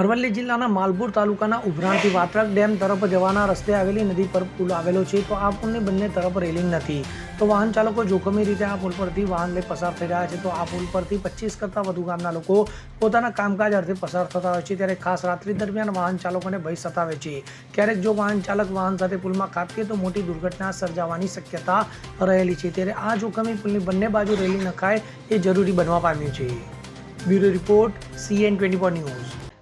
અરવલ્લી જિલ્લાના માલપુર તાલુકાના ઉભરાણથી વાત્રક ડેમ તરફ જવાના રસ્તે આવેલી નદી પર પુલ આવેલો છે. તો આ પુલની બંને તરફ રેલિંગ નથી. તો વાહન ચાલકો જોખમી રીતે આ પુલ પરથી વાહન લઈ પસાર થઈ રહ્યા છે. તો આ પુલ પરથી પચીસ કરતાં વધુ ગામના લોકો પોતાના કામકાજ અર્થે પસાર થતા હોય છે. ત્યારે ખાસ રાત્રિ દરમિયાન વાહન ચાલકોને ભય સતાવે છે. ક્યારેક જો વાહન ચાલક વાહન સાથે પુલમાં કાપીએ તો મોટી દુર્ઘટના સર્જાવાની શક્યતા રહેલી છે. ત્યારે આ જોખમી પુલની બંને બાજુ રેલિંગ નખાય એ જરૂરી બનવા પામ્યું છે. Bureau report CN twenty four news